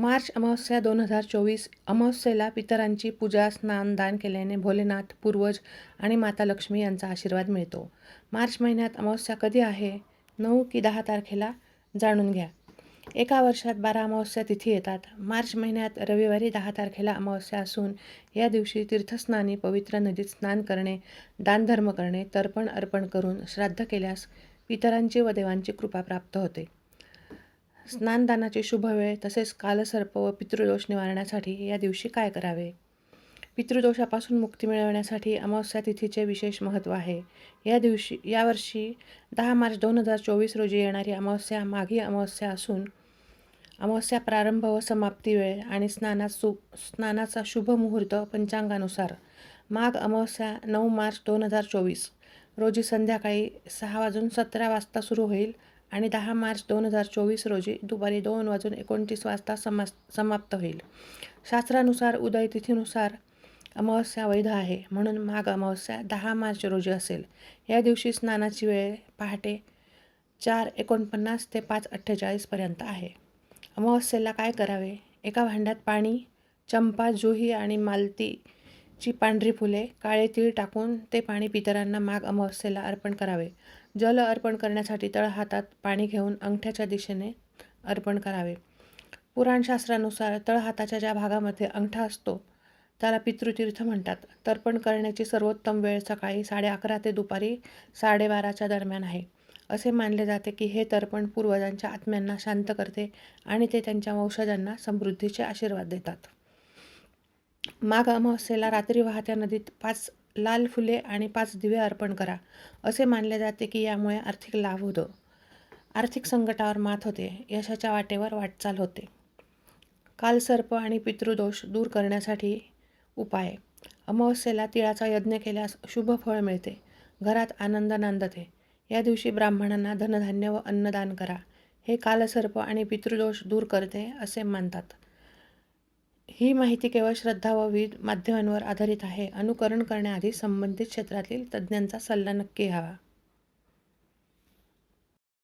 मार्च अमावस्या दोन हजार चोवीस अमावस्येला पितरांची पूजा स्नान दान केल्याने भोलेनाथ पूर्वज आणि माता लक्ष्मी यांचा आशीर्वाद मिळतो. मार्च महिन्यात अमावस्या कधी आहे? नऊ की दहा तारखेला जाणून घ्या. एका वर्षात बारा अमावस्या तिथी येतात. मार्च महिन्यात रविवारी दहा तारखेला अमावस्या असून या दिवशी तीर्थस्नानी पवित्र नदीत स्नान करणे दानधर्म करणे तर्पण अर्पण करून श्राद्ध केल्यास पितरांची व देवांची कृपा प्राप्त होते. स्नानदानाची शुभ वेळ तसेच कालसर्प व पितृदोष निवारण्यासाठी या दिवशी काय करावे? पितृदोषापासून मुक्ती मिळवण्यासाठी अमावस्या तिथीचे विशेष महत्त्व आहे. या दिवशी यावर्षी दहा मार्च दोन हजार चोवीस रोजी येणारी अमावस्या माघी अमावस्या असून अमावस्या प्रारंभ व समाप्ती वेळ आणि स्नानात सु स्नानाचा शुभ मुहूर्त पंचांगानुसार. माघ अमावस्या नऊ मार्च दोन हजार चोवीस रोजी संध्याकाळी सहा वाजून सतरा वाजता सुरू होईल आणि दहा मार्च दोन हजार चोवीस रोजी दुपारी दोन वाजून एकोणतीस वाजता समा समाप्त होईल. शास्त्रानुसार उदय तिथीनुसार अमावस्या वैध आहे म्हणून माघ अमावस्या दहा मार्च रोजी असेल. या दिवशी स्नानाची वेळ पहाटे चार एकोणपन्नास ते पाच अठ्ठेचाळीसपर्यंत आहे. अमावस्येला काय करावे? एका भांड्यात पाणी चंपा जुही आणि मालतीची पांढरी फुले काळे तीळ टाकून ते पाणी पितरांना माघ अमावस्येला अर्पण करावे. जल अर्पण करण्यासाठी तळहातात पाणी घेऊन अंगठ्याच्या दिशेने अर्पण करावे. पुराणशास्त्रानुसार तळहाताच्या ज्या भागामध्ये अंगठा असतो त्याला पितृतीर्थ म्हणतात. तर्पण करण्याची सर्वोत्तम वेळ सकाळी साडे अकरा ते दुपारी साडेबाराच्या दरम्यान आहे. असे मानले जाते की हे तर्पण पूर्वजांच्या आत्म्यांना शांत करते आणि ते त्यांच्या वंशजांना समृद्धीचे आशीर्वाद देतात. माघ अमावस्येला रात्री वाहत्या नदीत पाच लाल फुले आणि पाच दिवे अर्पण करा असे मानले जाते की यामुळे आर्थिक लाभ होतो. आर्थिक संकटावर मात होते यशाच्या वाटेवर वाटचाल होते. कालसर्प आणि पितृदोष दूर करण्यासाठी उपाय. अमावस्येला तिळाचा यज्ञ केल्यास शुभ फळ मिळते घरात आनंद नांदते. या दिवशी ब्राह्मणांना धनधान्य व अन्नदान करा. हे कालसर्प आणि पितृदोष दूर करते असे मानतात. ही माहिती केवळ श्रद्धा व विविध माध्यमांवर आधारित आहे. अनुकरण करण्याआधी संबंधित क्षेत्रातील तज्ज्ञांचा सल्ला नक्की घ्यावा.